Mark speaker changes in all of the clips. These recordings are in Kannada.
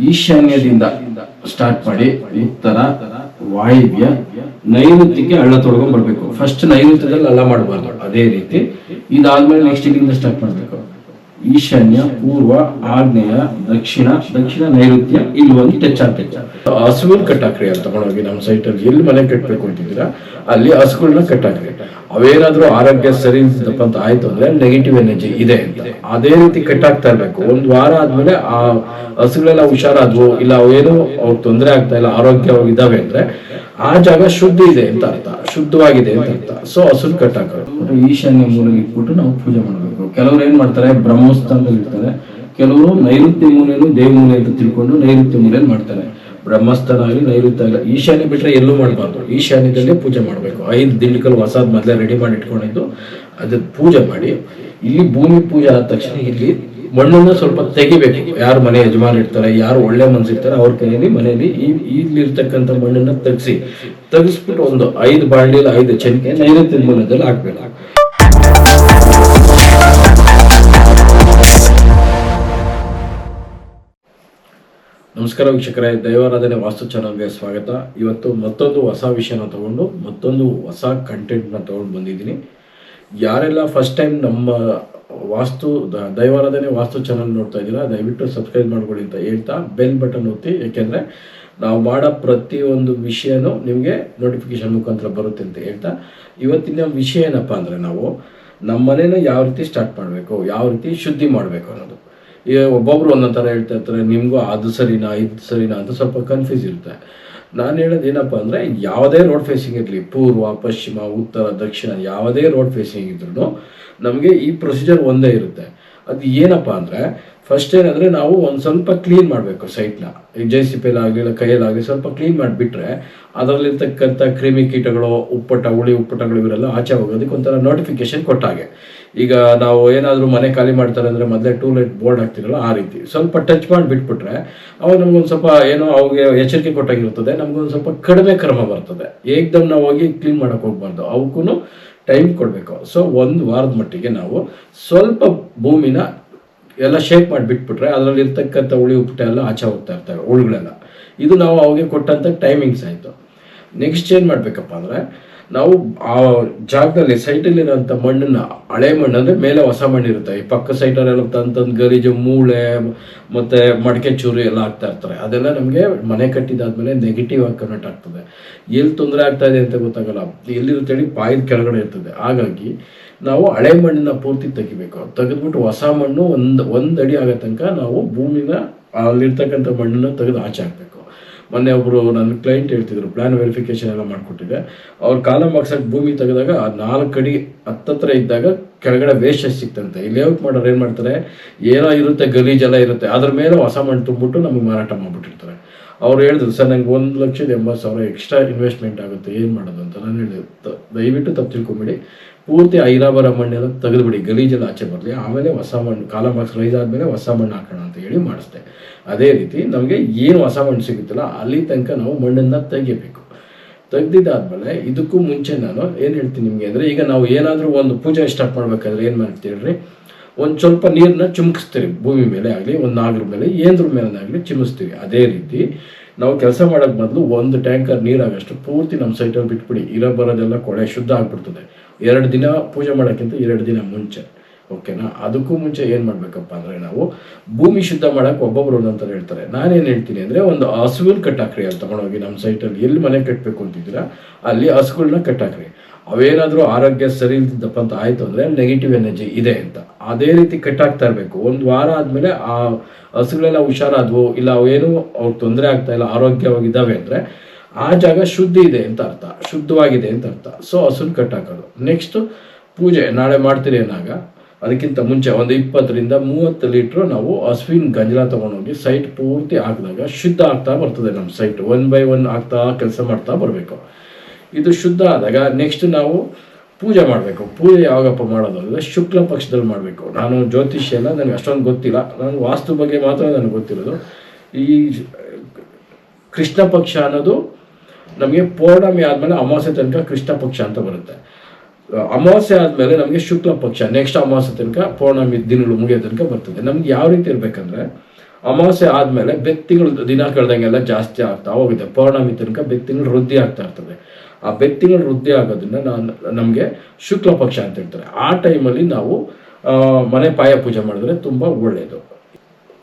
Speaker 1: ಈಶಾನ್ಯದಿಂದ ಸ್ಟಾರ್ಟ್ ಮಾಡಿ ಉತ್ತರ ವಾಯುವ್ಯ ನೈಋತ್ಯಕ್ಕೆ ಹಳ್ಳ ತೊಡ್ಕೊಂಡ್ ಬರ್ಬೇಕು. ಫಸ್ಟ್ ನೈಋತ್ಯದಲ್ಲಿ ಹಳ್ಳ ಮಾಡಬಾರ್ದು. ಅದೇ ರೀತಿ ಇದಾದ್ಮೇಲೆ ನೆಕ್ಸ್ಟ್ ಇಲ್ಲಿಂದ ಸ್ಟಾರ್ಟ್ ಮಾಡ್ಬೇಕು. ಈಶಾನ್ಯ ಪೂರ್ವ ಆಗ್ನೇಯ ದಕ್ಷಿಣ ದಕ್ಷಿಣ ನೈಋತ್ಯ ಇಲ್ಲಿ ಒಂದು ಟಚ್ ಟಚ್ ಹಸುವಿನ ಕಟ್ಟಾಕ್ರಿ ಅಂತ ತಗೊಂಡೋಗಿ ನಮ್ಮ ಸೈಟ್ ಅಲ್ಲಿ ಎಲ್ಲಿ ಮನೆ ಕಟ್ಟಬೇಕು ಅಂತಿದ್ದೀರಾ ಅಲ್ಲಿ ಹಸುಗಳನ್ನ ಕಟ್ಟಾಕ್ರಿ. ಅವೇನಾದ್ರೂ ಆರೋಗ್ಯ ಸರಿ ಅಂತ ಆಯ್ತು ಅಂದ್ರೆ ನೆಗೆಟಿವ್ ಎನರ್ಜಿ ಇದೆ ಅಂತ. ಅದೇ ರೀತಿ ಕಟ್ಟಾಗ್ತಾ ಇರ್ಬೇಕು. ಒಂದ್ ವಾರ ಆದ್ಮೇಲೆ ಆ ಹಸುಗಳೆಲ್ಲ ಹುಷಾರಾದ್ವು ಇಲ್ಲ ಅವೇನು ಅವ್ರು ತೊಂದರೆ ಆಗ್ತಾ ಇಲ್ಲ ಆರೋಗ್ಯವಾಗಿದ್ದಾವೆ ಅಂದ್ರೆ ಆ ಜಾಗ ಶುದ್ಧ ಇದೆ ಅಂತ ಅರ್ಥ. ಶುದ್ಧವಾಗಿದೆ ಅಂತ ಅರ್ಥ. ಸೊ ಹಸುರು ಕಟ್ಟಾಕೋದು ಈಶಾನ್ಯ ಮೂಲ ಇಟ್ಬಿಟ್ಟು ನಾವು ಪೂಜೆ ಮಾಡಬೇಕು. ಕೆಲವರು ಏನ್ ಮಾಡ್ತಾರೆ ಬ್ರಹ್ಮಸ್ಥಾನದಲ್ಲಿ ಇರ್ತಾರೆ. ಕೆಲವರು ನೈಋತ್ಯ ಮೂಲೆಯನ್ನು ದೇವಮೂಲೆ ಅಂತ ತಿಳ್ಕೊಂಡು ನೈಋತ್ಯ ಮೂಲೆಯನ್ನು ಮಾಡ್ತಾರೆ. ಬ್ರಹ್ಮಸ್ಥಾನ ಆಗಲಿ ನೈಋತ್ಯ ಆಗಲಿ ಈಶಾನ್ಯ ಬಿಟ್ರೆ ಎಲ್ಲೂ ಮಾಡಬಾರ್ದು. ಈಶಾನ್ಯದಲ್ಲೇ ಪೂಜೆ ಮಾಡಬೇಕು. ಐದು ದಿಳ್ಳಿಕಲ್ ಹೊಸದ್ ಮೊದಲೇ ರೆಡಿ ಮಾಡಿ ಇಟ್ಕೊಂಡಿದ್ದು, ಅದ್ರ ಪೂಜೆ ಮಾಡಿ, ಇಲ್ಲಿ ಭೂಮಿ ಪೂಜೆ ಆದ ತಕ್ಷಣ ಇಲ್ಲಿ ಮಣ್ಣನ್ನ ಸ್ವಲ್ಪ ತೆಗಿಬೇಕು. ಯಾರು ಮನೆ ಯಜಮಾನ ಇರ್ತಾರೆ, ಯಾರು ಒಳ್ಳೆ ಮನ್ಸಿರ್ತಾರೆ, ಅವ್ರ ಕೈಯಲ್ಲಿ ಮನೆಯಲ್ಲಿ ಈ ಇಲ್ಲಿರ್ತಕ್ಕಂಥ ಮಣ್ಣನ್ನ ತೆಗ್ಸಿ. ತೆಗಿಸ್ಬಿಟ್ಟು ಒಂದು ಐದು ಬಾಳ್ಡಿಲಿ ಐದು ಚನಿಕೆ ನೈಋತ್ಯ ಮೂಲದಲ್ಲಿ ಹಾಕ್ಬೇಕು. ನಮಸ್ಕಾರ ವೀಕ್ಷಕರೇ, ದೈವಾರಾಧನೆ ವಾಸ್ತು ಚಾನಲ್ಗೆ ಸ್ವಾಗತ. ಇವತ್ತು ಮತ್ತೊಂದು ಹೊಸ ವಿಷಯನ ತಗೊಂಡು, ಮತ್ತೊಂದು ಹೊಸ ಕಂಟೆಂಟ್ನ ತಗೊಂಡು ಬಂದಿದ್ದೀನಿ. ಯಾರೆಲ್ಲ ಫಸ್ಟ್ ಟೈಮ್ ನಮ್ಮ ವಾಸ್ತು ದೈವಾರಾಧನೆ ವಾಸ್ತು ಚಾನಲ್ ನೋಡ್ತಾ ಇದ್ದೀರಾ, ದಯವಿಟ್ಟು ಸಬ್ಸ್ಕ್ರೈಬ್ ಮಾಡ್ಕೊಳ್ಳಿ ಅಂತ ಹೇಳ್ತಾ ಬೆಲ್ ಬಟನ್ ಒತ್ತಿ. ಏಕೆಂದರೆ ನಾವು ಮಾಡೋ ಪ್ರತಿಯೊಂದು ವಿಷಯನೂ ನಿಮಗೆ ನೋಟಿಫಿಕೇಶನ್ ಮುಖಾಂತರ ಬರುತ್ತೆ ಅಂತ ಹೇಳ್ತಾ. ಇವತ್ತಿನ ವಿಷಯ ಏನಪ್ಪ ಅಂದರೆ ನಾವು ನಮ್ಮ ಮನೇನ ಯಾವ ರೀತಿ ಸ್ಟಾರ್ಟ್ ಮಾಡಬೇಕು, ಯಾವ ರೀತಿ ಶುದ್ಧಿ ಮಾಡಬೇಕು ಅನ್ನೋದು. ಈಗ ಒಬ್ಬೊಬ್ರು ಒಂದೊಂದು ಥರ ಹೇಳ್ತಾ ಇರ್ತಾರೆ, ನಿಮಗೂ ಅದು ಸರಿನಾ, ಇದು ಸರಿನಾ ಅಂತ ಸ್ವಲ್ಪ ಕನ್ಫ್ಯೂಸ್ ಇರುತ್ತೆ ನಾನು ಹೇಳೋದು ಏನಪ್ಪ ಅಂದರೆ, ಯಾವುದೇ ರೋಡ್ ಫೇಸಿಂಗ್ ಇರಲಿ, ಪೂರ್ವ, ಪಶ್ಚಿಮ, ಉತ್ತರ, ದಕ್ಷಿಣ, ಯಾವುದೇ ರೋಡ್ ಫೇಸಿಂಗ್ ಇದ್ರೂ ನಮಗೆ ಈ ಪ್ರೊಸೀಜರ್ ಒಂದೇ ಇರುತ್ತೆ. ಅದು ಏನಪ್ಪ ಅಂದರೆ ಫಸ್ಟ್ ಏನಂದರೆ ನಾವು ಒಂದು ಸ್ವಲ್ಪ ಕ್ಲೀನ್ ಮಾಡಬೇಕು ಸೈಟ್ನ ಈ ಜೆ ಸಿ ಪಿಲಾಗಲಿ ಇಲ್ಲ ಕೈಯಲ್ಲಾಗಲಿ ಸ್ವಲ್ಪ ಕ್ಲೀನ್ ಮಾಡಿಬಿಟ್ರೆ ಅದರಲ್ಲಿರ್ತಕ್ಕಂಥ ಕ್ರಿಮಿಕೀಟಗಳು ಉಪ್ಪಟ, ಹುಳಿ ಉಪ್ಪಟಗಳು, ಇವರೆಲ್ಲ ಆಚೆ ಹೋಗೋದಕ್ಕೆ ಒಂಥರ ನೋಟಿಫಿಕೇಶನ್ ಕೊಟ್ಟಾಗೆ. ಈಗ ನಾವು ಏನಾದರೂ ಮನೆ ಖಾಲಿ ಮಾಡ್ತಾರೆ ಅಂದರೆ ಮೊದಲೇ ಟೂ ಲೈಟ್ ಬೋರ್ಡ್ ಹಾಕ್ತಿರಲ್ಲ ಆ ರೀತಿ. ಸ್ವಲ್ಪ ಟಚ್ ಮಾಡಿ ಬಿಟ್ಬಿಟ್ರೆ ಅವಾಗ ನಮ್ಗೊಂದು ಸ್ವಲ್ಪ ಏನೋ ಅವ್ಗೆ ಎಚ್ಚರಿಕೆ ಕೊಟ್ಟಾಗಿರ್ತದೆ ನಮ್ಗೊಂದು ಸ್ವಲ್ಪ ಕಡಿಮೆ ಕ್ರಮ ಬರ್ತದೆ. ಏಕ್ದಮ್ ನಾವು ಹೋಗಿ ಕ್ಲೀನ್ ಮಾಡೋಕೆ ಹೋಗ್ಬಾರ್ದು. ಅವಕ್ಕೂ ಟೈಮ್ ಕೊಡಬೇಕು. ಸೊ ಒಂದು ವಾರದ ಮಟ್ಟಿಗೆ ನಾವು ಸ್ವಲ್ಪ ಭೂಮಿನ ಎಲ್ಲ ಶೇಕ್ ಮಾಡಿ ಬಿಟ್ಬಿಟ್ರೆ ಅದರಲ್ಲಿ ಇರ್ತಕ್ಕಂಥ ಹುಳಿ ಉಪ್ಪಟ ಎಲ್ಲ ಆಚೆ ಹೋಗ್ತಾ ಇರ್ತವೆ, ಹುಳುಗಳೆಲ್ಲ. ಇದು ನಾವು ಅವಾಗೆ ಕೊಟ್ಟಂಥ ಟೈಮಿಂಗ್ಸ್ ಆಯಿತು. ನೆಕ್ಸ್ಟ್ ಏನು ಮಾಡಬೇಕಪ್ಪ ಅಂದರೆ ನಾವು ಆ ಜಾಗದಲ್ಲಿ ಸೈಟಲ್ಲಿರೋಂಥ ಮಣ್ಣನ್ನ ಹಳೆ ಮಣ್ಣು ಅಂದರೆ ಮೇಲೆ ಹೊಸ ಮಣ್ಣು ಇರುತ್ತೆ. ಈ ಪಕ್ಕ ಸೈಟಲ್ಲೆಲ್ಲ ತಂದು ಗರಿಜು, ಮೂಳೆ, ಮತ್ತು ಮಡಿಕೆ ಚೂರು ಎಲ್ಲ ಆಗ್ತಾ ಇರ್ತಾರೆ. ಅದೆಲ್ಲ ನಮಗೆ ಮನೆ ಕಟ್ಟಿದಾದ್ಮೇಲೆ ನೆಗೆಟಿವ್ ಆಗಿ ಕನ್ವರ್ಟ್ ಆಗ್ತದೆ. ಎಲ್ಲಿ ತೊಂದರೆ ಆಗ್ತಾ ಇದೆ ಅಂತ ಗೊತ್ತಾಗಲ್ಲ. ಎಲ್ಲಿರುತ್ತೆ ಹೇಳಿ ಪಾಯದ ಕೆಳಗಡೆ ಇರ್ತದೆ. ಹಾಗಾಗಿ ನಾವು ಹಳೆ ಮಣ್ಣಿನ ಪೂರ್ತಿ ತೆಗಿಬೇಕು. ತೆಗೆದ್ಬಿಟ್ಟು ಹೊಸ ಮಣ್ಣು ಒಂದು ಒಂದು ಅಡಿ ಆಗೋ ತನಕ ನಾವು ಭೂಮಿನ ಅಲ್ಲಿರ್ತಕ್ಕಂಥ ಮಣ್ಣನ್ನ ತೆಗೆದು ಆಚೆ ಹಾಕಬೇಕು. ಮೊನ್ನೆ ಒಬ್ಬರು ನನ್ನ ಕ್ಲೈಂಟ್ ಹೇಳ್ತಿದ್ರು ಪ್ಲಾನ್ ವೆರಿಫಿಕೇಶನ್ ಎಲ್ಲ ಮಾಡಿಕೊಟ್ಟಿದ್ದೆ ಅವ್ರು ಕಾಲಮ್ ಬಾಕ್ಸಕ್ಕೆ ಭೂಮಿ ತೆಗೆದಾಗ ಆ ನಾಲ್ಕು ಅಡಿ ಹತ್ತತ್ರ ಇದ್ದಾಗ ಕೆಳಗಡೆ ವೇಸ್ಟೇಜ್ ಸಿಕ್ತಂತೆ. ಇಲ್ಲಿ ಲೇಔಟ್ ಮಾಡೋರು ಏನು ಮಾಡ್ತಾರೆ? ಏನೋ ಇರುತ್ತೆ ಗಲೀಜೆಲ್ಲ ಇರುತ್ತೆ. ಅದ್ರ ಮೇಲೆ ಹೊಸ ಮಣ್ಣು ತುಂಬಿಟ್ಟು ನಮಗೆ ಮಾರಾಟ ಮಾಡಿಬಿಟ್ಟಿರ್ತಾರೆ. ಅವ್ರು ಹೇಳಿದ್ರು, ಸರ್, ನಂಗೆ ಒಂದು ಲಕ್ಷದ ಎಂಬತ್ತು ಸಾವಿರ ಎಕ್ಸ್ಟ್ರಾ ಇನ್ವೆಸ್ಟ್ಮೆಂಟ್ ಆಗುತ್ತೆ. ಏನು ಮಾಡೋದು? ಅಂತ ನಾನು ಹೇಳಿದೆ. ದಯವಿಟ್ಟು ತಪ್ಪು ತಿಳ್ಕೊಬೇಡಿ. ಪೂರ್ತಿ ಐರಾಬರ ಮಣ್ಣೆಲ್ಲ ತೆಗೆದುಬಿಡಿ. ಗಲೀಜೆಲ್ಲ ಆಚೆ ಬರಲಿ. ಆಮೇಲೆ ಹೊಸ ಮಣ್ಣು, ಕಾಲ ಮಾರ್ಕ್ಸ್ ರೈಸ್ ಆದಮೇಲೆ ಹೊಸ ಮಣ್ಣು ಹಾಕೋಣ ಅಂತ ಹೇಳಿ ಮಾಡಿಸ್ದೆ. ಅದೇ ರೀತಿ ನಮಗೆ ಏನು ಹೊಸ ಮಣ್ಣು ಸಿಗುತ್ತಲ್ಲ ಅಲ್ಲಿ ತನಕ ನಾವು ಮಣ್ಣನ್ನು ತೆಗಿಬೇಕು ತೆಗ್ದಿದ್ದಾದ್ಮೇಲೆ ಇದಕ್ಕೂ ಮುಂಚೆ ನಾನು ಏನು ಹೇಳ್ತೀನಿ ನಿಮಗೆ ಅಂದರೆ ಈಗ ನಾವು ಏನಾದರೂ ಒಂದು ಪೂಜೆ ಸ್ಟಾರ್ಟ್ ಮಾಡ್ಬೇಕಾದ್ರೆ ಏನು ಮಾಡ್ತೀರಿ ಒಂದು ಸ್ವಲ್ಪ ನೀರನ್ನ ಚಿಮುಕಿಸ್ತೀವಿ ಭೂಮಿ ಮೇಲೆ ಆಗಲಿ, ಒಂದು ನಾಗರ ಮೇಲೆ ಏನ್ರ ಮೇಲೆ ಆಗಲಿ ಚಿಮಿಸ್ತೀವಿ ಅದೇ ರೀತಿ ನಾವು ಕೆಲಸ ಮಾಡೋಕ್ಕೆ ಮೊದಲು ಒಂದು ಟ್ಯಾಂಕರ್ ನೀರಾಗಷ್ಟು ಪೂರ್ತಿ ನಮ್ಮ ಸೈಟಲ್ಲಿ ಬಿಟ್ಬಿಡಿ. ಇರೋ ಬರೋದೆಲ್ಲ ಕೊಳೆ ಶುದ್ಧ ಆಗಿಬಿಡ್ತದೆ. ಎರಡು ದಿನ ಪೂಜೆ ಮಾಡೋಕ್ಕಿಂತ ಎರಡು ದಿನ ಮುಂಚೆ. ಓಕೆನಾ ಅದಕ್ಕೂ ಮುಂಚೆ ಏನು ಮಾಡಬೇಕಪ್ಪ ಅಂದರೆ ನಾವು ಭೂಮಿ ಶುದ್ಧ ಮಾಡೋಕೆ ಒಬ್ಬೊಬ್ರು ಅಂತ ಹೇಳ್ತಾರೆ. ನಾನೇನು ಹೇಳ್ತೀನಿ ಅಂದರೆ ಒಂದು ಹಸುವಿನ ಕಟ್ಟಾಕ್ರಿ ಅಂತ ತಗೊಂಡೋಗಿ ನಮ್ಮ ಸೈಟಲ್ಲಿ ಎಲ್ಲಿ ಮನೆ ಕಟ್ಟಬೇಕು ಅಂತಿದ್ದೀರಾ, ಅಲ್ಲಿ ಹಸುಗಳನ್ನ ಕಟ್ಟಾಕ್ರಿ. ಅವೇನಾದರೂ ಆರೋಗ್ಯ ಸರಿ ಇಲ್ದಿದ್ದಪ್ಪ ಅಂತ ಆಯಿತು ಅಂದರೆ ನೆಗೆಟಿವ್ ಎನರ್ಜಿ ಇದೆ ಅಂತ. ಅದೇ ರೀತಿ ಕಟ್ಟಾಗ್ತಾ ಇರಬೇಕು. ಒಂದು ವಾರ ಆದಮೇಲೆ ಆ ಹಸುಗಳೆಲ್ಲ ಹುಷಾರಾದ್ವು, ಇಲ್ಲ ಅವೇನು ಅವ್ರ ತೊಂದರೆ ಆಗ್ತಾ ಇಲ್ಲ, ಆರೋಗ್ಯವಾಗಿದ್ದಾವೆ ಅಂದರೆ ಆ ಜಾಗ ಶುದ್ಧ ಇದೆ ಅಂತ ಅರ್ಥ. ಶುದ್ಧವಾಗಿದೆ ಅಂತ ಅರ್ಥ. ಸೊ ಹಸುನ್ ಕಟ್ಟಾಕೋದು. ನೆಕ್ಸ್ಟ್ ಪೂಜೆ ನಾಳೆ ಮಾಡ್ತೀರಿ ಏನಾಗ ಅದಕ್ಕಿಂತ ಮುಂಚೆ ಒಂದು ಇಪ್ಪತ್ತರಿಂದ ಮೂವತ್ತು ಲೀಟ್ರ್ ನಾವು ಹಸುವಿನ ಗಂಜಲ ತೊಗೊಂಡೋಗಿ ಸೈಟ್ ಪೂರ್ತಿ ಹಾಕಿದಾಗ ಶುದ್ಧ ಆಗ್ತಾ ಬರ್ತದೆ ನಮ್ಮ ಸೈಟ್ ಒನ್ ಬೈ ಒನ್ ಆಗ್ತಾ ಕೆಲಸ ಮಾಡ್ತಾ ಬರಬೇಕು. ಇದು ಶುದ್ಧ ಆದಾಗ ನೆಕ್ಸ್ಟ್ ನಾವು ಪೂಜೆ ಮಾಡಬೇಕು. ಪೂಜೆ ಯಾವಾಗಪ್ಪ ಮಾಡೋದು ಅಂದರೆ ಶುಕ್ಲ ಪಕ್ಷದಲ್ಲಿ ಮಾಡಬೇಕು. ನಾನು ಜ್ಯೋತಿಷ್ಯ ಎಲ್ಲ ನನಗೆ ಅಷ್ಟೊಂದು ಗೊತ್ತಿಲ್ಲ. ನಾನು ವಾಸ್ತು ಬಗ್ಗೆ ಮಾತ್ರ ನನಗೆ ಗೊತ್ತಿರೋದು. ಈ ಕೃಷ್ಣ ಪಕ್ಷ ಅನ್ನೋದು ನಮಗೆ ಪೌರ್ಣಮಿ ಆದಮೇಲೆ ಅಮಾವಾಸ್ಯೆ ತನಕ ಕೃಷ್ಣ ಪಕ್ಷ ಅಂತ ಬರುತ್ತೆ. ಅಮಾವಾಸ್ಯೆ ಆದಮೇಲೆ ನಮಗೆ ಶುಕ್ಲ ಪಕ್ಷ ನೆಕ್ಸ್ಟ್ ಅಮಾವಾಸ್ಯೆ ತನಕ ಪೌರ್ಣಮಿ ದಿನಗಳು ಮುಗಿಯೋ ತನಕ ಬರ್ತದೆ. ನಮ್ಗೆ ಯಾವ ರೀತಿ ಇರಬೇಕಂದ್ರೆ, ಅಮಾವಾಸ್ಯೆ ಆದಮೇಲೆ ಬೆತ್ತಿಗಳು, ದಿನ ಕಳೆದಂಗೆಲ್ಲ ಜಾಸ್ತಿ ಆಗ್ತಾ ಹೋಗುತ್ತೆ ಪೌರ್ಣಮಿ ತನಕ ಬೆತ್ತಿಗಳು ವೃದ್ಧಿ ಆಗ್ತಾ ಇರ್ತದೆ. ಆ ಬೆತ್ತಿಗಳು ವೃದ್ಧಿ ಆಗೋದನ್ನ ನಾನು, ನಮಗೆ ಶುಕ್ಲ ಪಕ್ಷ ಅಂತ ಹೇಳ್ತಾರೆ. ಆ ಟೈಮಲ್ಲಿ ನಾವು ಮನೆ ಪಾಯ ಪೂಜೆ ಮಾಡಿದ್ರೆ ತುಂಬಾ ಒಳ್ಳೆಯದು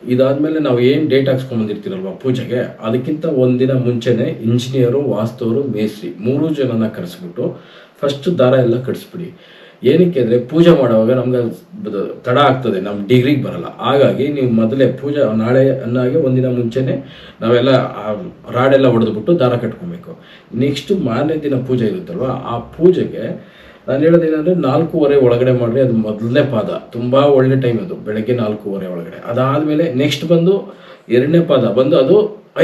Speaker 1: ಇದಾದ್ಮೇಲೆ ನಾವು ಏನು ಡೇಟ್ ಹಾಕ್ಸ್ಕೊಂಡ್ಬಂದಿರ್ತೀರಲ್ವ ಪೂಜೆಗೆ? ಅದಕ್ಕಿಂತ ಒಂದಿನ ಮುಂಚೆನೆ ಇಂಜಿನಿಯರು ವಾಸ್ತವರು, ಮೇಸ್ತ್ರಿ ಮೂರು ಜನನ ಕರೆಸ್ಬಿಟ್ಟು ಫಸ್ಟ್ ದಾರ ಎಲ್ಲ ಕಟ್ಸ್ಬಿಡಿ. ಏನಕ್ಕೆ ಅಂದರೆ ಪೂಜೆ ಮಾಡುವಾಗ ನಮ್ಗೆ ತಡ ಆಗ್ತದೆ ನಮ್ಮ ಡಿಗ್ರಿಗೆ ಬರಲ್ಲ. ಹಾಗಾಗಿ ನೀವು ಮೊದಲೇ ಪೂಜೆ ನಾಳೆ ಅನ್ನಾಗೆ ಒಂದಿನ ಮುಂಚೆನೆ ನಾವೆಲ್ಲ ರಾಡೆಲ್ಲ ಹೊಡೆದ್ಬಿಟ್ಟು ದಾರ ಕಟ್ಕೊಬೇಕು. ನೆಕ್ಸ್ಟ್ ಮಾರನೇ ದಿನ ಪೂಜೆ ಇರುತ್ತಲ್ವ, ಆ ಪೂಜೆಗೆ ನಾನು ಹೇಳೋದೇನಂದ್ರೆ ನಾಲ್ಕೂವರೆ ಒಳಗಡೆ ಮಾಡಿ ಅದು ಮೊದಲನೇ ಪಾದ. ತುಂಬ ಒಳ್ಳೆ ಟೈಮ್ ಅದು, ಬೆಳಗ್ಗೆ ನಾಲ್ಕೂವರೆ ಒಳಗಡೆ. ಅದಾದಮೇಲೆ ನೆಕ್ಸ್ಟ್ ಬಂದು ಎರಡನೇ ಪಾದ, ಬಂದು ಅದು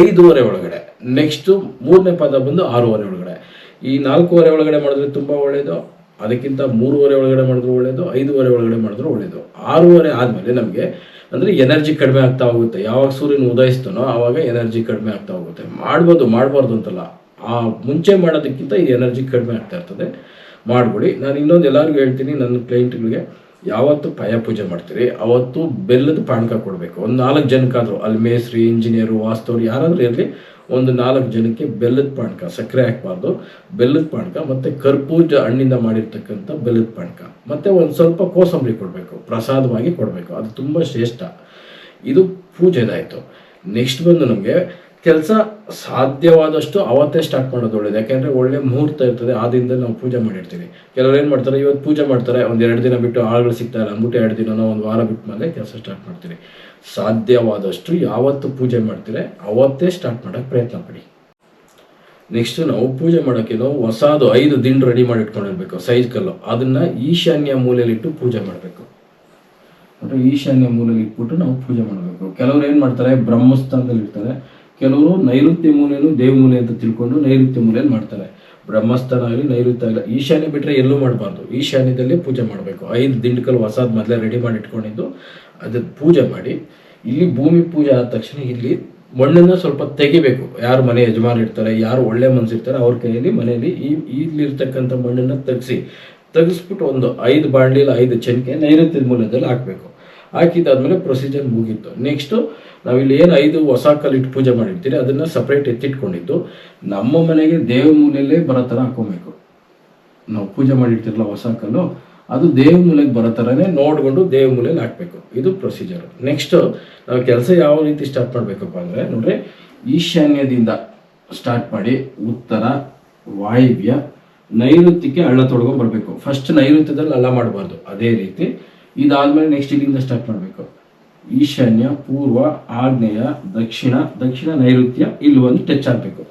Speaker 1: ಐದೂವರೆ ಒಳಗಡೆ. ನೆಕ್ಸ್ಟ್ ಮೂರನೇ ಪಾದ ಬಂದು ಆರೂವರೆ ಒಳಗಡೆ. ಈ ನಾಲ್ಕೂವರೆ ಒಳಗಡೆ ಮಾಡಿದ್ರೆ ತುಂಬ ಒಳ್ಳೆಯದು ಅದಕ್ಕಿಂತ ಮೂರುವರೆ ಒಳಗಡೆ ಮಾಡಿದ್ರು ಒಳ್ಳೆಯದು ಐದುವರೆ ಒಳಗಡೆ ಮಾಡಿದ್ರು ಒಳ್ಳೆಯದು ಆರೂವರೆ ಆದಮೇಲೆ ನಮಗೆ ಅಂದರೆ ಎನರ್ಜಿ ಕಡಿಮೆ ಆಗ್ತಾ ಹೋಗುತ್ತೆ. ಯಾವಾಗ ಸೂರ್ಯನ ಉದಯಿಸ್ತಾನೋ ಆವಾಗ ಎನರ್ಜಿ ಕಡಿಮೆ ಆಗ್ತಾ ಹೋಗುತ್ತೆ. ಮಾಡ್ಬೋದು, ಮಾಡಬಾರ್ದು ಅಂತಲ್ಲ. ಆ ಮುಂಚೆ ಮಾಡೋದಕ್ಕಿಂತ ಈ ಎನರ್ಜಿ ಕಡಿಮೆ ಆಗ್ತಾ ಇರ್ತದೆ. ಮಾಡಿಬಿಡಿ ನಾನು ಇನ್ನೊಂದು ಎಲ್ಲರಿಗೂ ಹೇಳ್ತೀನಿ, ನನ್ನ ಕ್ಲೈಂಟ್ಗಳಿಗೆ ಯಾವತ್ತು ಪಾಯ ಪೂಜೆ ಮಾಡ್ತೀರಿ, ಅವತ್ತು ಬೆಲ್ಲದ ಪಾನಕ ಕೊಡಬೇಕು. ಒಂದು ನಾಲ್ಕು ಜನಕ್ಕಾದರೂ ಅಲ್ಲಿ ಮೇಸ್ರಿ ಇಂಜಿನಿಯರು, ವಾಸ್ತವ್ರು ಯಾರಾದರೂ ಇರಲಿ, ಒಂದು ನಾಲ್ಕು ಜನಕ್ಕೆ ಬೆಲ್ಲದ ಪಾನಕ, ಸಕ್ಕರೆ ಹಾಕಬಾರ್ದು. ಬೆಲ್ಲದ ಪಾನಕ ಮತ್ತು ಕರ್ಪೂಜ ಹಣ್ಣಿಂದ ಮಾಡಿರ್ತಕ್ಕಂಥ ಬೆಲ್ಲದ ಪಾನಕ. ಮತ್ತು ಒಂದು ಸ್ವಲ್ಪ ಕೋಸಂಬರಿ ಕೊಡಬೇಕು, ಪ್ರಸಾದವಾಗಿ ಕೊಡಬೇಕು. ಅದು ತುಂಬ ಶ್ರೇಷ್ಠ. ಇದು ಪೂಜೆದಾಯಿತು. ನೆಕ್ಸ್ಟ್ ಬಂದು ನಮಗೆ ಕೆಲಸ ಸಾಧ್ಯವಾದಷ್ಟು ಅವತ್ತೇ ಸ್ಟಾರ್ಟ್ ಮಾಡೋದು ಒಳ್ಳೇದು. ಯಾಕೆಂದರೆ ಒಳ್ಳೆ ಮುಹೂರ್ತ ಇರ್ತದೆ, ಆ ದಿನದಲ್ಲಿ ನಾವು ಪೂಜೆ ಮಾಡಿರ್ತೀವಿ. ಕೆಲವರು ಏನು ಮಾಡ್ತಾರೆ, ಇವತ್ತು ಪೂಜೆ ಮಾಡ್ತಾರೆ, ಒಂದು ಎರಡು ದಿನ ಬಿಟ್ಟು ಆಳುಗಳು ಸಿಗ್ತಾರೆ ಅಂದ್ಬಿಟ್ಟು ಎರಡು ದಿನ ಒಂದು ವಾರ ಬಿಟ್ಟು ಮೇಲೆ ಕೆಲಸ ಸ್ಟಾರ್ಟ್ ಮಾಡ್ತೀವಿ. ಸಾಧ್ಯವಾದಷ್ಟು ಯಾವತ್ತು ಪೂಜೆ ಮಾಡ್ತೀರಿ, ಅವತ್ತೇ ಸ್ಟಾರ್ಟ್ ಮಾಡೋಕ್ಕೆ ಪ್ರಯತ್ನ ಪಡಿ. ನೆಕ್ಸ್ಟ್ ನಾವು ಪೂಜೆ ಮಾಡೋಕ್ಕೆ ನಾವು ಹೊಸದು ಐದು ದಿನ ರೆಡಿ ಮಾಡಿ ಇಟ್ಕೊಂಡಿರ್ಬೇಕು ಸೈಜ್ ಕಲ್ಲು ಅದನ್ನು ಈಶಾನ್ಯ ಮೂಲೆಯಲ್ಲಿಟ್ಟು ಪೂಜೆ ಮಾಡಬೇಕು. ಈಶಾನ್ಯ ಮೂಲೆಯಲ್ಲಿ ಇಟ್ಬಿಟ್ಟು ನಾವು ಪೂಜೆ ಮಾಡಬೇಕು. ಕೆಲವರು ಏನು ಮಾಡ್ತಾರೆ ಬ್ರಹ್ಮಸ್ಥಾನದಲ್ಲಿ ಇರ್ತಾರೆ ಕೆಲವರು ನೈಋತ್ಯ ಮೂಲೆಯನ್ನು ದೇವ ಮೂಲೆ ಅಂತ ತಿಳ್ಕೊಂಡು ನೈಋತ್ಯ ಮೂಲೆಯನ್ನು ಮಾಡ್ತಾರೆ. ಬ್ರಹ್ಮಸ್ಥಾನ ಆಗಲಿ ನೈಋತ್ಯ ಆಗಲಿ ಈಶಾನ್ಯ ಬಿಟ್ಟರೆ ಎಲ್ಲೂ ಮಾಡಬಾರ್ದು. ಈಶಾನ್ಯದಲ್ಲೇ ಪೂಜೆ ಮಾಡಬೇಕು. ಐದು ದಿಂಡ್ಕಲ್ ಹೊಸದು ಮೊದಲೇ ರೆಡಿ ಮಾಡಿ ಇಟ್ಕೊಂಡಿದ್ದು ಅದಕ್ಕೆ ಪೂಜೆ ಮಾಡಿ, ಇಲ್ಲಿ ಭೂಮಿ ಪೂಜೆ ಆದ ತಕ್ಷಣ ಇಲ್ಲಿ ಮಣ್ಣನ್ನು ಸ್ವಲ್ಪ ತೆಗಿಬೇಕು. ಯಾರು ಮನೆ ಯಜಮಾನ ಇರ್ತಾರೆ, ಯಾರು ಒಳ್ಳೆ ಮನಸ್ಸಿರ್ತಾರೆ ಅವ್ರ ಕೈಯಲ್ಲಿ ಮನೆಯಲ್ಲಿ ಈ, ಇಲ್ಲಿರ್ತಕ್ಕಂಥ ಮಣ್ಣನ್ನು ತೆಗೆಸಿ, ತೆಗೆಸ್ಬಿಟ್ಟು ಒಂದು ಐದು ಬಾಂಡ್ಲಿಲ್ಲ ಐದು ಚಣಿಕೆ ನೈಋತ್ಯದ ಮೂಲದಲ್ಲಿ ಹಾಕಬೇಕು. ಹಾಕಿದಾದ್ಮೇಲೆ ಪ್ರೊಸೀಜರ್ ಮುಗೀತು. ನೆಕ್ಸ್ಟು ನಾವಿಲ್ಲಿ ಏನು ಐದು ಹೊಸ ಕಲ್ಲಿಟ್ಟು ಪೂಜೆ ಮಾಡಿರ್ತೀರಿ, ಅದನ್ನ ಸಪ್ರೇಟ್ ಎತ್ತಿಟ್ಕೊಂಡಿದ್ದು. ನಮ್ಮ ಮನೆಗೆ ದೇವ ಮೂಲೆಯಲ್ಲೇ ಬರೋ ಥರ ಹಾಕೊಬೇಕು. ನಾವು ಪೂಜೆ ಮಾಡಿರ್ತಿರಲ್ಲ ಹೊಸ ಕಲ್ಲು, ಅದು ದೇವ ಮೂಲೆಗೆ ಬರೋ ಥರನೇ ನೋಡ್ಕೊಂಡು ದೇವ ಮೂಲೆಯಲ್ಲಿ ಹಾಕ್ಬೇಕು. ಇದು ಪ್ರೊಸೀಜರ್ ನೆಕ್ಸ್ಟ್ ನಾವು ಕೆಲಸ ಯಾವ ರೀತಿ ಸ್ಟಾರ್ಟ್ ಮಾಡಬೇಕಪ್ಪ ಅಂದರೆ, ನೋಡ್ರಿ, ಈಶಾನ್ಯದಿಂದ ಸ್ಟಾರ್ಟ್ ಮಾಡಿ ಉತ್ತರ, ವಾಯುವ್ಯ, ನೈಋತ್ಯಕ್ಕೆ ಹಳ್ಳ ತೊಡ್ಕೊಂಡು ಬರಬೇಕು. ಫಸ್ಟ್ ನೈಋತ್ಯದಲ್ಲಿ ಹಳ್ಳ ಮಾಡಬಾರ್ದು. ಅದೇ ರೀತಿ ಇದಾದ್ಮೇಲೆ ನೆಕ್ಸ್ಟ್ ಇಲ್ಲಿಂದ ಸ್ಟಾರ್ಟ್ ಮಾಡಬೇಕು. ಈಶಾನ್ಯ, ಪೂರ್ವ, ಆಗ್ನೇಯ, ದಕ್ಷಿಣ ದಕ್ಷಿಣ ನೈಋತ್ಯ, ಇಲ್ಲಿ ಒಂದು ಟಚ್ ಆಗಬೇಕು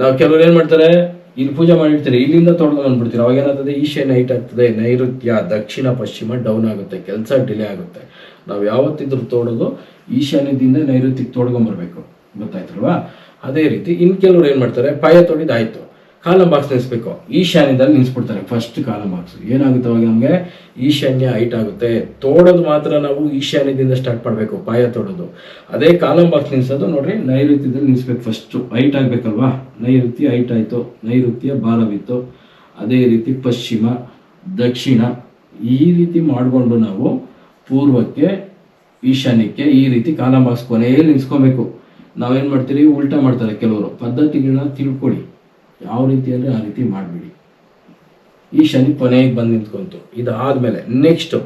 Speaker 1: ನಾವು ಕೆಲವರು ಏನು ಮಾಡ್ತಾರೆ, ಇಲ್ಲಿ ಪೂಜೆ ಮಾಡಿರ್ತಾರೆ, ಇಲ್ಲಿಂದ ತೊಡ್ಕೊಂಡು ಅಂದ್ಬಿಡ್ತೀರಿ ಅವಾಗ ಏನಾಗ್ತದೆ, ಈಶಾನ್ಯ ಹೈಟ್ ಆಗ್ತದೆ, ನೈಋತ್ಯ, ದಕ್ಷಿಣ, ಪಶ್ಚಿಮ ಡೌನ್ ಆಗುತ್ತೆ, ಕೆಲಸ ಡಿಲೇ ಆಗುತ್ತೆ. ನಾವು ಯಾವತ್ತಿದ್ರು ತೋಡೋದು ಈಶಾನ್ಯದಿಂದ ನೈಋತ್ಯಕ್ಕೆ ತೊಡ್ಕೊಂಬರ್ಬೇಕು ಗೊತ್ತಾಯ್ತಲ್ವಾ? ಅದೇ ರೀತಿ ಇನ್ ಕೆಲವರು ಏನು ಮಾಡ್ತಾರೆ, ಪಾಯ ತೊಡಿದಾಯ್ತು ಕಾಲಂ ಬಾಕ್ಸ್ ನಿಲ್ಲಿಸ್ಬೇಕು ಈಶಾನ್ಯದಲ್ಲಿ ನಿಲ್ಲಿಸ್ಬಿಡ್ತಾರೆ ಫಸ್ಟ್ ಕಾಲಂ ಬಾಕ್ಸ್ ಏನಾಗುತ್ತೆ ಅವಾಗ ನಮಗೆ? ಈಶಾನ್ಯ ಹೈಟ್ ಆಗುತ್ತೆ. ತೋಡೋದು ಮಾತ್ರ ನಾವು ಈಶಾನ್ಯದಿಂದ ಸ್ಟಾರ್ಟ್ ಮಾಡಬೇಕು, ಪಾಯ ತೋಡೋದು. ಅದೇ ಕಾಲಂ ಬಾಕ್ಸ್ ನಿಲ್ಲಿಸೋದು ನೋಡ್ರಿ, ನೈಋತ್ಯದಲ್ಲಿ ನಿಲ್ಲಿಸ್ಬೇಕು ಫಸ್ಟ್ ಹೈಟ್ ಆಗಬೇಕಲ್ವಾ? ನೈಋತ್ಯ ಹೈಟ್ ಆಯಿತು, ನೈಋತ್ಯ ಭಾರವಿತ್ತು ಅದೇ ರೀತಿ ಪಶ್ಚಿಮ, ದಕ್ಷಿಣ, ಈ ರೀತಿ ಮಾಡಿಕೊಂಡು ನಾವು ಪೂರ್ವಕ್ಕೆ ಈಶಾನ್ಯಕ್ಕೆ ಈ ರೀತಿ ಕಾಲಂ ಬಾಕ್ಸ್ ಕೊನೆಯಲ್ಲಿ ನಿಲ್ಸ್ಕೊಬೇಕು. ನಾವೇನು ಮಾಡ್ತೀರಿ? ಉಲ್ಟಾ ಮಾಡ್ತಾರೆ ಕೆಲವರು. ಪದ್ಧತಿಗಳನ್ನ ತಿಳ್ಕೊಳ್ಳಿ. ಯಾವ ರೀತಿ ಅಂದರೆ ಆ ರೀತಿ ಮಾಡಬೇಡಿ. ಈ ಶನಿ ಕೊನೆಗೆ ಬಂದು ನಿಂತ್ಕೊಂತು. ಇದಾದಮೇಲೆ ನೆಕ್ಸ್ಟ್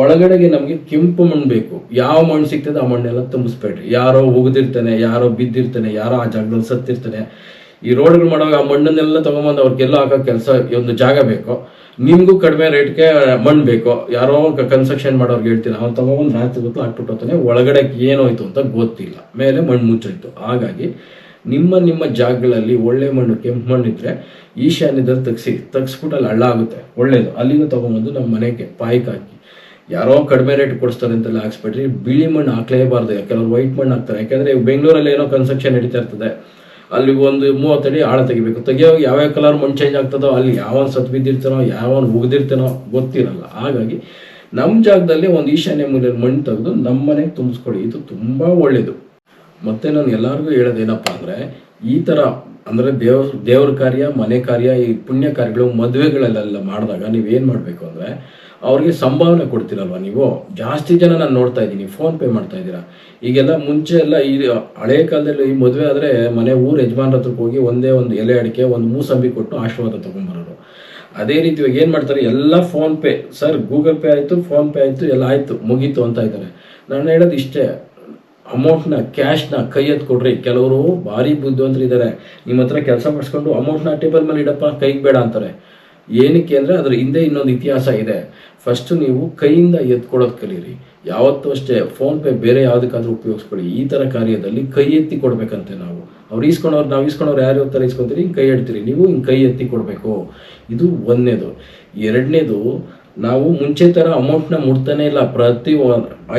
Speaker 1: ಒಳಗಡೆಗೆ ನಮಗೆ ಕೆಂಪು ಮಣ್ಣು ಬೇಕು. ಯಾವ ಮಣ್ಣು ಸಿಗ್ತದೆ ಆ ಮಣ್ಣೆಲ್ಲ ತುಂಬಿಸ್ಬೇಡ್ರಿ. ಯಾರೋ ಹೋಗದಿರ್ತಾನೆ ಯಾರೋ ಬಿದ್ದಿರ್ತಾನೆ, ಯಾರೋ ಆ ಜಾಗದಲ್ಲಿ ಸತ್ತಿರ್ತಾನೆ. ಈ ರೋಡ್ಗಳು ಮಾಡುವಾಗ ಆ ಮಣ್ಣನ್ನೆಲ್ಲ ತೊಗೊಂಬಂದು ಅವ್ರಿಗೆಲ್ಲ ಹಾಕೋ ಕೆಲಸ ಒಂದು ಜಾಗ ಬೇಕು. ನಿಮಗೂ ಕಡಿಮೆ ರೇಟ್ಗೆ ಮಣ್ಣು ಬೇಕು. ಯಾರೋ ಕನ್ಸ್ಟ್ರಕ್ಷನ್ ಮಾಡೋರ್ಗೆ ಹೇಳ್ತೀನಿ. ಅವ್ನು ತೊಗೊಂಬಂದು ರಾತ್ರಿ ಗೊತ್ತು ಹಾಕ್ಬಿಟ್ಟು ಹೋಗ್ತಾನೆ. ಒಳಗಡೆ ಏನೋಯ್ತು ಅಂತ ಗೊತ್ತಿಲ್ಲ. ಮೇಲೆ ಮಣ್ಣು ಮುಚ್ಚೋಯ್ತು. ಹಾಗಾಗಿ ನಿಮ್ಮ ನಿಮ್ಮ ಜಾಗಗಳಲ್ಲಿ ಒಳ್ಳೆ ಮಣ್ಣು, ಕೆಂಪು ಮಣ್ಣು ಇದ್ರೆ ಈಶಾನ್ಯದಲ್ಲಿ ತೆಗ್ಸಿ ತೆಗ್ಸ್ಬಿಟ್ಟು ಅಲ್ಲಿ ಹಳ್ಳ ಆಗುತ್ತೆ. ಒಳ್ಳೇದು. ಅಲ್ಲಿಂದ ತಗೊಂಬಂದು ನಮ್ಮ ಮನೆಗೆ ಪಾಯಕ್ಕೆ ಹಾಕಿ. ಯಾರೋ ಕಡಿಮೆ ರೇಟ್ ಕೊಡಿಸ್ತಾರೆ ಅಂತೆಲ್ಲ ಹಾಕ್ಸ್ಬಿಟ್ರಿ ಬಿಳಿ ಮಣ್ಣು ಹಾಕ್ಲೇಬಾರ್ದು. ಕೆಲವರು ವೈಟ್ ಮಣ್ಣು ಹಾಕ್ತಾರೆ. ಯಾಕಂದ್ರೆ ಬೆಂಗಳೂರಲ್ಲಿ ಏನೋ ಕನ್ಸ್ಟ್ರಕ್ಷನ್ ನಡೀತಾ ಇರ್ತದೆ. ಅಲ್ಲಿ ಒಂದು ಮೂವತ್ತಡಿ ಆಳ ತೆಗಿಬೇಕು. ಯಾವ ಯಾವ್ಯಾವ ಕಲರ್ ಮಣ್ಣು ಚೇಂಜ್ ಆಗ್ತದೋ, ಅಲ್ಲಿ ಯಾವನ್ ಸತ್ ಬಿದ್ದಿರ್ತಾನೋ, ಯಾವನ್ ಉಗ್ದಿರ್ತಾನೋ ಗೊತ್ತಿರಲ್ಲ. ಹಾಗಾಗಿ ನಮ್ಮ ಜಾಗದಲ್ಲಿ ಒಂದು ಈಶಾನ್ಯ ಮೂಲೆಯಲ್ಲಿ ಮಣ್ಣು ತೆಗೆದು ನಮ್ಮ ಮನೆಗೆ ತುಂಬಿಸ್ಕೊಡಿ. ಇದು ತುಂಬಾ ಒಳ್ಳೇದು. ಮತ್ತೆ ನಾನು ಎಲ್ಲರಿಗೂ ಹೇಳೋದೇನಪ್ಪ ಅಂದರೆ, ಈ ಥರ ಅಂದರೆ ದೇವ್ರ ದೇವ್ರ ಕಾರ್ಯ, ಮನೆ ಕಾರ್ಯ, ಈ ಪುಣ್ಯ ಕಾರ್ಯಗಳು ಮದುವೆಗಳಲ್ಲೆಲ್ಲ ಮಾಡಿದಾಗ ನೀವೇನು ಮಾಡಬೇಕು ಅಂದರೆ, ಅವ್ರಿಗೆ ಸಂಭಾವನೆ ಕೊಡ್ತೀರಲ್ವ ನೀವು? ಜಾಸ್ತಿ ಜನ ನಾನು ನೋಡ್ತಾ ಇದ್ದೀನಿ, ಫೋನ್ ಪೇ ಮಾಡ್ತಾ ಇದ್ದೀರಾ. ಈಗೆಲ್ಲ ಮುಂಚೆ ಎಲ್ಲ ಈ ಹಳೆಯ ಕಾಲದಲ್ಲಿ ಈ ಮದುವೆ ಆದರೆ ಮನೆ ಊರು ಯಜಮಾನ್ರ ಹತ್ರಕ್ಕೆ ಹೋಗಿ ಒಂದೇ ಒಂದು ಎಲೆ ಅಡಿಕೆ, ಒಂದು ಮೂಸಂಬಿ ಕೊಟ್ಟು ಆಶೀರ್ವಾದ ತೊಗೊಂಬರೋರು ಅದೇ ರೀತಿ ಇವಾಗ ಏನು ಮಾಡ್ತಾರೆ, ಎಲ್ಲ PhonePe, sir Google Pay ಆಯಿತು, ಫೋನ್ ಪೇ ಆಯಿತು, ಎಲ್ಲ ಆಯಿತು, ಮುಗೀತು ಅಂತ ಇದ್ದಾರೆ. ನಾನು ಹೇಳೋದು ಇಷ್ಟೇ. ಅಮೌಂಟ್ನ ಕ್ಯಾಶ್ನ ಕೈ ಎತ್ತು ಕೊಡ್ರಿ. ಕೆಲವರು ಭಾರಿ ಬುದ್ಧಿವಂತರಿದ್ದಾರೆ ನಿಮ್ಮ ಹತ್ರ ಕೆಲಸ ಮಾಡಿಸ್ಕೊಂಡು ಅಮೌಂಟ್ನ ಟೇಬಲ್ ಮೇಲೆ ಇಡಪ್ಪ, ಕೈಗೆ ಬೇಡ ಅಂತಾರೆ. ಏನಕ್ಕೆ ಅಂದರೆ ಅದ್ರ ಹಿಂದೆ ಇನ್ನೊಂದು ಇತಿಹಾಸ ಇದೆ. ಫಸ್ಟು ನೀವು ಕೈಯಿಂದ ಎತ್ಕೊಡೋದು ಕಲೀರಿ. ಯಾವತ್ತೂ ಅಷ್ಟೇ ಫೋನ್ಪೇ ಬೇರೆ ಯಾವುದಕ್ಕಾದ್ರೂ ಉಪಯೋಗಿಸ್ಕೊಳ್ಳಿ. ಈ ಥರ ಕಾರ್ಯದಲ್ಲಿ ಕೈ ಎತ್ತಿ ಕೊಡಬೇಕಂತೆ ನಾವು. ಅವ್ರು ಈಸ್ಕೊಂಡವ್ರು ನಾವು ಈಸ್ಕೊಂಡವ್ರು ಯಾರು ಯಾವ ಥರ ಈಸ್ಕೊತೀರಿ? ಹಿಂಗೆ ಕೈ ಎಡ್ತೀರಿ ನೀವು ಹಿಂಗೆ ಕೈ ಎತ್ತಿ ಕೊಡಬೇಕು. ಇದು ಒಂದನೇದು. ಎರಡನೇದು ನಾವು ಮುಂಚೆ ಥರ ಅಮೌಂಟ್ನ ಮುಟ್ತಾನೆ ಇಲ್ಲ. ಪ್ರತಿ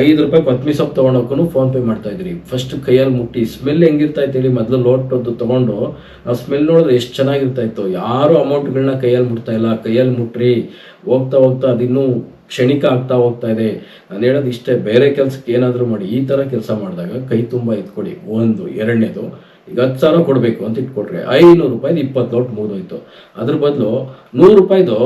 Speaker 1: ಐದು ರೂಪಾಯಿ ಕೊತ್ತಂಬರಿ ಸೊಪ್ಪು ತೊಗೊಂಡೋಕ್ಕೂ ಫೋನ್ ಪೇ ಮಾಡ್ತಾ ಇದ್ರಿ. ಫಸ್ಟ್ ಕೈಯಲ್ಲಿ ಮುಟ್ಟಿ ಸ್ಮೆಲ್ ಹೆಂಗಿರ್ತಾ ಇತ್ತು ಹೇಳಿ ಮೊದಲು ಲೋಟದ್ದು ತೊಗೊಂಡು, ಆ ಸ್ಮೆಲ್ ನೋಡಿದ್ರೆ ಎಷ್ಟು ಚೆನ್ನಾಗಿರ್ತಾ ಇತ್ತು. ಯಾರು ಅಮೌಂಟ್ಗಳನ್ನ ಕೈಯಲ್ಲಿ ಮುಟ್ತಾ ಇಲ್ಲ. ಕೈಯಲ್ಲಿ ಮುಟ್ರಿ. ಹೋಗ್ತಾ ಹೋಗ್ತಾ ಅದಿನ್ನೂ ಕ್ಷಣಿಕ ಆಗ್ತಾ ಹೋಗ್ತಾ ಇದೆ. ನಾನು ಹೇಳೋದು ಇಷ್ಟೇ, ಬೇರೆ ಕೆಲಸಕ್ಕೆ ಏನಾದರೂ ಮಾಡಿ, ಈ ಥರ ಕೆಲಸ ಮಾಡಿದಾಗ ಕೈ ತುಂಬ ಎತ್ಕೊಡಿ. ಒಂದು, ಎರಡನೇದು ಈಗ ಹತ್ತು ಸಾವಿರ ಕೊಡಬೇಕು ಅಂತ ಇಟ್ಕೊಟ್ರೆ ಐನೂರು ರೂಪಾಯಿದು ಇಪ್ಪತ್ತು ನೋಟ್ ಮುಗಿದೋಯ್ತು. ಅದ್ರ ಬದಲು ನೂರು ರೂಪಾಯಿದು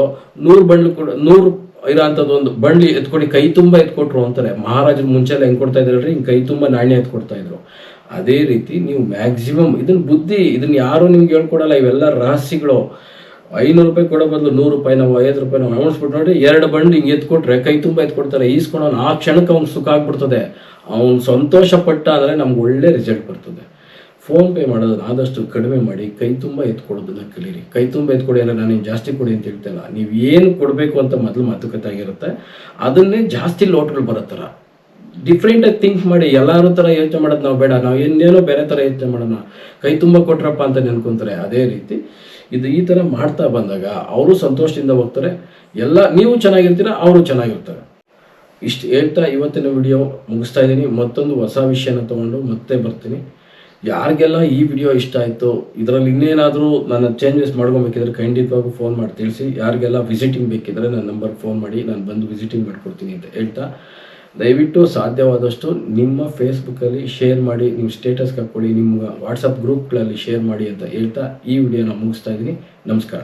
Speaker 1: ನೂರು ಬಂಡ್ಲು ಕೊಡ ನೂರು ಇರೋ ಅಂಥದ್ದು ಒಂದು ಬಂಡ್ಲಿ ಎತ್ಕೊಡಿ ಕೈ ತುಂಬ ಎತ್ಕೊಟ್ರು ಅಂತಾರೆ. ಮಹಾರಾಜರು ಮುಂಚೆ ಎಲ್ಲ ಹೆಂಗೆ ಕೊಡ್ತಾ ಇದ್ರಲ್ರಿ? ಹಿಂಗೆ ಕೈ ತುಂಬ ನಾಣ್ಯ ಎತ್ಕೊಡ್ತಾ ಇದ್ರು. ಅದೇ ರೀತಿ ನೀವು ಮ್ಯಾಕ್ಸಿಮಮ್ ಇದನ್ನ ಬುದ್ಧಿ ಇದನ್ನ ಯಾರು ನಿಮ್ಗೆ ಹೇಳ್ಕೊಡಲ್ಲ. ಇವೆಲ್ಲ ರಹಸ್ಯಗಳು. ಐನೂರು ರೂಪಾಯಿ ಕೊಡೋ ಬದಲು ನೂರು ರೂಪಾಯಿ, ನಾವು ಐವತ್ತು ರೂಪಾಯಿ ನಾವು ಅಮೌಂಟ್ಸ್ಬಿಟ್ಟು ನೋಡಿ ಎರಡು ಬಂಡು ಹಿಂಗೆ ಎತ್ಕೊಟ್ರೆ ಕೈ ತುಂಬ ಎತ್ಕೊಡ್ತಾರೆ. ಈಸ್ಕೊಂಡು ಆ ಕ್ಷಣಕ್ಕೆ ಅವ್ನು ಸುಖ ಆಗ್ಬಿಡ್ತದೆ. ಅವ್ನು ಸಂತೋಷ ನಮ್ಗೆ ಒಳ್ಳೆ ರಿಸಲ್ಟ್ ಬರ್ತದೆ. ಫೋನ್ ಪೇ ಮಾಡೋದನ್ನ ಆದಷ್ಟು ಕಡಿಮೆ ಮಾಡಿ ಕೈ ತುಂಬ ಎತ್ಕೊಳ್ಳೋದನ್ನು ಕಲೀರಿ. ಕೈ ತುಂಬ ಎತ್ಕೊಡಿ ಅಂದರೆ ನಾನು ಜಾಸ್ತಿ ಕೊಡಿ ಅಂತ ಹೇಳ್ತಿಲ್ಲ ನೀವು ಏನು ಕೊಡಬೇಕು ಅಂತ ಮೊದಲು ಮಾತುಕತೆ ಆಗಿರುತ್ತೆ. ಅದನ್ನೇ ಜಾಸ್ತಿ ಲೋಟ್ಗಳು ಬರೋ ಥರ. ಡಿಫ್ರೆಂಟಾಗಿ ಥಿಂಕ್ ಮಾಡಿ ಎಲ್ಲರೂ ಥರ ಯೋಚನೆ ಮಾಡೋದು ನಾವು ಬೇಡ, ನಾವು ಇನ್ನೇನೋ ಬೇರೆ ಥರ ಯೋಚನೆ ಮಾಡೋಣ. ಕೈ ತುಂಬ ಕೊಟ್ರಪ್ಪ ಅಂತ ನೆನ್ಕೊಂತಾರೆ, ಅದೇ ರೀತಿ. ಇದು ಈ ಥರ ಮಾಡ್ತಾ ಬಂದಾಗ ಅವರು ಸಂತೋಷದಿಂದ ಹೋಗ್ತಾರೆ, ಎಲ್ಲ ನೀವು ಚೆನ್ನಾಗಿರ್ತೀರ, ಅವರು ಚೆನ್ನಾಗಿರ್ತಾರೆ. ಇಷ್ಟು ಹೇಳ್ತಾ ಇವತ್ತಿನ ವಿಡಿಯೋ ಮುಗಿಸ್ತಾ ಇದ್ದೀನಿ. ಮತ್ತೊಂದು ಹೊಸ ವಿಷಯನ ತೊಗೊಂಡು ಮತ್ತೆ ಬರ್ತೀನಿ. ಯಾರಿಗೆಲ್ಲ ಈ ವಿಡಿಯೋ ಇಷ್ಟ ಆಯಿತು, ಇದರಲ್ಲಿ ಇನ್ನೇನಾದರೂ ನಾನು ಚೇಂಜಸ್ ಮಾಡ್ಕೊಬೇಕಿದ್ರೆ ಖಂಡಿತವಾಗೂ ಫೋನ್ ಮಾಡಿ ತಿಳಿಸಿ. ಯಾರಿಗೆಲ್ಲ ವಿಸಿಟಿಂಗ್ ಬೇಕಿದ್ರೆ ನನ್ನ ನಂಬರ್ ಫೋನ್ ಮಾಡಿ, ನಾನು ಬಂದು ವಿಸಿಟಿಂಗ್ ಮಾಡ್ಕೊಡ್ತೀನಿ ಅಂತ ಹೇಳ್ತಾ. ದಯವಿಟ್ಟು ಸಾಧ್ಯವಾದಷ್ಟು ನಿಮ್ಮ ಫೇಸ್ಬುಕ್ಕಲ್ಲಿ ಶೇರ್ ಮಾಡಿ, ನಿಮ್ಮ ಸ್ಟೇಟಸ್ಗೆ ಹಾಕ್ಕೊಳ್ಳಿ ನಿಮ್ಮ ವಾಟ್ಸಪ್ ಗ್ರೂಪ್ಗಳಲ್ಲಿ ಶೇರ್ ಮಾಡಿ ಅಂತ ಹೇಳ್ತಾ ಈ ವಿಡಿಯೋನ ಮುಗಿಸ್ತಾ ಇದ್ದೀನಿ. ನಮಸ್ಕಾರ.